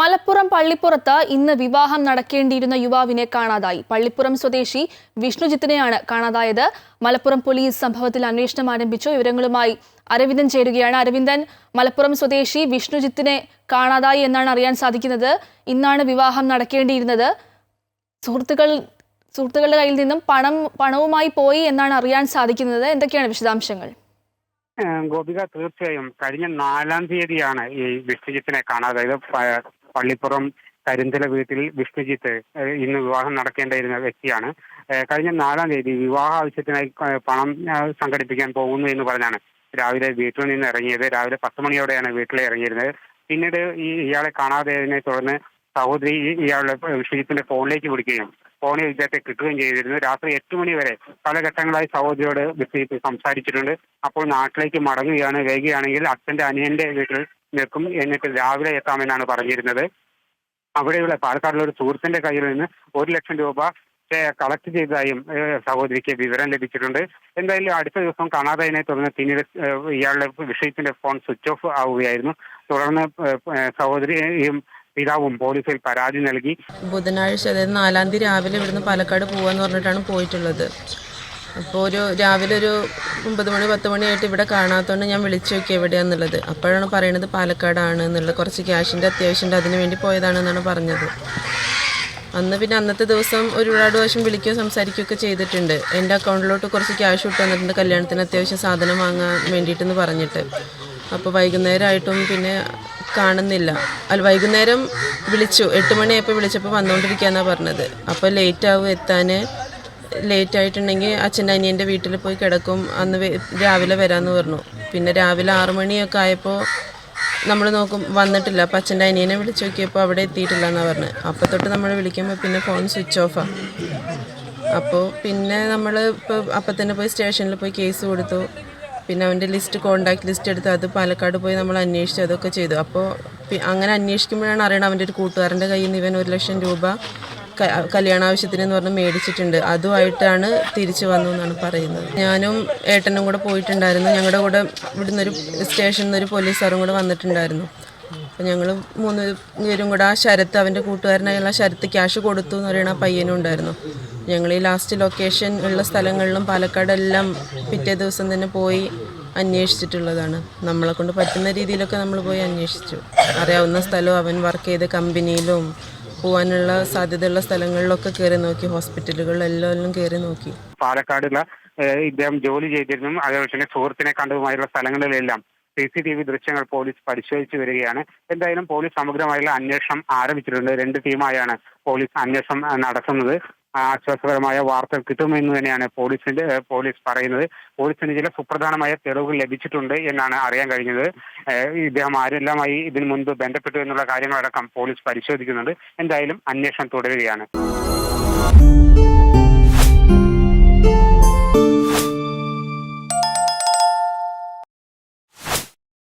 മലപ്പുറം പള്ളിപ്പുറത്ത് ഇന്ന് വിവാഹം നടക്കേണ്ടിയിരുന്ന യുവാവിനെ കാണാതായി. പള്ളിപ്പുറം സ്വദേശി വിഷ്ണുജിത്തിനെയാണ് കാണാതായത്. മലപ്പുറം പോലീസ് സംഭവത്തിൽ അന്വേഷണം ആരംഭിച്ചു. വിവരങ്ങളുമായി അരവിന്ദൻ ചേരുകയാണ്. അരവിന്ദൻ മലപ്പുറം സ്വദേശി വിഷ്ണുജിത്തിനെ കാണാതായി എന്നാണ് അറിയാൻ സാധിക്കുന്നത്. ഇന്നാണ് വിവാഹം നടക്കേണ്ടിയിരുന്നത്. സുഹൃത്തുക്കൾ സുഹൃത്തുക്കളുടെ കയ്യിൽ നിന്നും പണം പണവുമായി പോയി എന്നാണ് അറിയാൻ സാധിക്കുന്നത്. എന്തൊക്കെയാണ് വിശദാംശങ്ങൾ? ഗോപിക തീർച്ചയായും. കഴിഞ്ഞ നാലാം തീയതിയാണ് ഈ വിഷ്ണുജിത്തിനെ കാണാതായത്. പള്ളിപ്പുറം കരിന്തല വീട്ടിൽ വിഷ്ണുജിത്ത് ഇന്ന് വിവാഹം നടക്കേണ്ടിയിരുന്ന വ്യക്തിയാണ്. കഴിഞ്ഞ നാലാം തീയതി വിവാഹ ആവശ്യത്തിനായി പണം സംഘടിപ്പിക്കാൻ പോകുന്നു എന്ന് പറഞ്ഞാണ് രാവിലെ വീട്ടിൽ നിന്ന് ഇറങ്ങിയത്. രാവിലെ പത്ത് മണിയോടെയാണ് വീട്ടിൽ ഇറങ്ങിയിരുന്നത്. പിന്നീട് ഈ ഇയാളെ കാണാതായതിനെ തുടർന്ന് സഹോദരി ഇയാളുടെ വിഷ്ണുജിത്തിന്റെ ഫോണിലേക്ക് വിളിക്കുകയും ഫോണിൽ ഇദ്ദേഹത്തെ കിട്ടുകയും ചെയ്തിരുന്നു. രാത്രി എട്ട് മണി വരെ പല ഘട്ടങ്ങളായി സഹോദരിയോട് വിഷ്ണുജിത്ത് സംസാരിച്ചിട്ടുണ്ട്. അപ്പോൾ നാട്ടിലേക്ക് മടങ്ങുകയാണ്. വൈകുകയാണെങ്കിൽ അച്ഛന്റെ അനിയന്റെ വീട്ടിൽ നിൽക്കും. എന്നിട്ട് രാവിലെ എത്താമെന്നാണ് പറഞ്ഞിരുന്നത്. അവിടെയുള്ള പാലക്കാടുള്ള ഒരു സുഹൃത്തിന്റെ കയ്യിൽ നിന്ന് ഒരു ലക്ഷം രൂപ കളക്ട് ചെയ്തതായും സഹോദരിക്ക് വിവരം ലഭിച്ചിട്ടുണ്ട്. എന്തായാലും അടുത്ത ദിവസം കാണാതായതിനെ തുടർന്ന് പിന്നീട് ഇയാളുടെ വിഷയത്തിന്റെ ഫോൺ സ്വിച്ച് ഓഫ് ആവുകയായിരുന്നു. തുടർന്ന് സഹോദരിയും പിതാവും പോലീസിൽ പരാതി നൽകി. ബുധനാഴ്ച അതായത് നാലാം തീയതി രാവിലെ ഇവിടുന്ന് പാലക്കാട് പോവാന്ന് പറഞ്ഞിട്ടാണ് പോയിട്ടുള്ളത്. അപ്പോൾ ഒരു രാവിലെ ഒരു ഒമ്പത് മണി പത്ത് മണിയായിട്ട് ഇവിടെ കാണാത്തതുകൊണ്ട് ഞാൻ വിളിച്ചു നോക്കി എവിടെയാന്നുള്ളത്. അപ്പോഴാണ് പറയുന്നത് പാലക്കാടാണ് എന്നുള്ളത് കുറച്ച് ക്യാഷിന്റെ അത്യാവശ്യമുണ്ട് അതിന് വേണ്ടി പോയതാണെന്നാണ് പറഞ്ഞത്. അന്ന് പിന്നെ അന്നത്തെ ദിവസം ഒരുപാട് വശം വിളിക്കുകയോ സംസാരിക്കുകയൊക്കെ ചെയ്തിട്ടുണ്ട്. എന്റെ അക്കൗണ്ടിലോട്ട് കുറച്ച് ക്യാഷ് ഇട്ട് തന്നിട്ടുണ്ട് കല്യാണത്തിന് അത്യാവശ്യം സാധനം വാങ്ങാൻ വേണ്ടിയിട്ടെന്ന് പറഞ്ഞിട്ട്. അപ്പോൾ വൈകുന്നേരമായിട്ടും പിന്നെ കാണുന്നില്ല. അല്ല വൈകുന്നേരം വിളിച്ചു. എട്ട് മണിയായപ്പോൾ വിളിച്ചപ്പോൾ വന്നുകൊണ്ടിരിക്കുകയെന്നാണ് പറഞ്ഞത്. അപ്പോൾ ലേറ്റ് ആവും എത്താൻ ലേറ്റ് ആയിട്ടുണ്ടെങ്കിൽ അച്ഛന്റെ അനിയന്റെ വീട്ടിൽ പോയി കിടക്കും. അന്ന് രാവിലെ വരാമെന്ന് പറഞ്ഞു. പിന്നെ രാവിലെ ആറു മണിയൊക്കെ ആയപ്പോൾ നമ്മൾ നോക്കും വന്നിട്ടില്ല. അപ്പം അച്ഛന്റെ അനിയനെ വിളിച്ച് നോക്കിയപ്പോൾ അവിടെ എത്തിയിട്ടില്ല എന്നാണ് പറഞ്ഞത്. അപ്പോൾ തൊട്ട് നമ്മൾ വിളിക്കുമ്പോൾ പിന്നെ ഫോൺ സ്വിച്ച് ഓഫാണ് അപ്പോൾ പിന്നെ നമ്മൾ ഇപ്പോൾ അപ്പം തന്നെ പോയി സ്റ്റേഷനിൽ പോയി കേസ് കൊടുത്തു. പിന്നെ അവന്റെ ലിസ്റ്റ് കോണ്ടാക്ട് ലിസ്റ്റ് എടുത്ത് അത് പാലക്കാട് പോയി നമ്മൾ അന്വേഷിച്ചു അതൊക്കെ ചെയ്തു. അപ്പോൾ അങ്ങനെ അന്വേഷിക്കുമ്പോഴാണ് അറിയണം അവന്റെ ഒരു കൂട്ടുകാരന്റെ കയ്യിൽ നിന്ന് ഇവൻ ഒരു ലക്ഷം രൂപ കല്യാണ ആവശ്യത്തിന് എന്ന് പറഞ്ഞ് മേടിച്ചിട്ടുണ്ട്. അതുമായിട്ടാണ് തിരിച്ചു വന്നു എന്നാണ് പറയുന്നത്. ഞാനും ഏട്ടനും കൂടെ പോയിട്ടുണ്ടായിരുന്നു. ഞങ്ങളുടെ കൂടെ ഇവിടുന്ന് ഒരു സ്റ്റേഷനിൽ നിന്ന് ഒരു പോലീസുകാരും കൂടെ വന്നിട്ടുണ്ടായിരുന്നു. അപ്പം ഞങ്ങൾ മൂന്ന് പേരും കൂടെ ആ ശരത്ത് അവന്റെ കൂട്ടുകാരനായുള്ള ശരത്ത് ക്യാഷ് കൊടുത്തു എന്ന് പറയുന്ന പയ്യനും ഉണ്ടായിരുന്നു. ഞങ്ങൾ ഈ ലാസ്റ്റ് ലൊക്കേഷൻ ഉള്ള സ്ഥലങ്ങളിലും പാലക്കാടെല്ലാം പിറ്റേ ദിവസം തന്നെ പോയി അന്വേഷിച്ചിട്ടുള്ളതാണ്. നമ്മളെ കൊണ്ട് പറ്റുന്ന രീതിയിലൊക്കെ നമ്മൾ പോയി അന്വേഷിച്ചു. അറിയാവുന്ന സ്ഥലവും അവൻ വർക്ക് ചെയ്ത കമ്പനിയിലും പോകാനുള്ള സാധ്യതയുള്ള സ്ഥലങ്ങളിലൊക്കെ കയറി നോക്കി ഹോസ്പിറ്റലുകളിലെല്ലാം കയറി നോക്കി. പാലക്കാടുള്ള ഇദ്ദേഹം ജോലി ചെയ്തിരുന്നു. അതേപോലെ തന്നെ സുഹൃത്തിനെ കണ്ടതുമായുള്ള സ്ഥലങ്ങളിലെല്ലാം സി സി ടി വി ദൃശ്യങ്ങൾ പോലീസ് പരിശോധിച്ചു വരികയാണ്. എന്തായാലും പോലീസ് സമഗ്രമായുള്ള അന്വേഷണം ആരംഭിച്ചിട്ടുണ്ട്. രണ്ട് ടീമായാണ് പോലീസ് അന്വേഷണം നടത്തുന്നത്. ആശ്വാസകരമായ വാർത്തകൾ കിട്ടുമെന്ന് തന്നെയാണ് പോലീസിന്റെ പോലീസ് പറയുന്നത്. പോലീസിന് ചില സുപ്രധാനമായ തെളിവുകൾ ലഭിച്ചിട്ടുണ്ട് എന്നാണ് അറിയാൻ കഴിഞ്ഞത്. ഇദ്ദേഹം ആരെല്ലാമായി ഇതിനു മുൻപ് ബന്ധപ്പെട്ടു എന്നുള്ള കാര്യങ്ങളടക്കം പോലീസ് പരിശോധിക്കുന്നുണ്ട്. എന്തായാലും അന്വേഷണം തുടരുകയാണ്.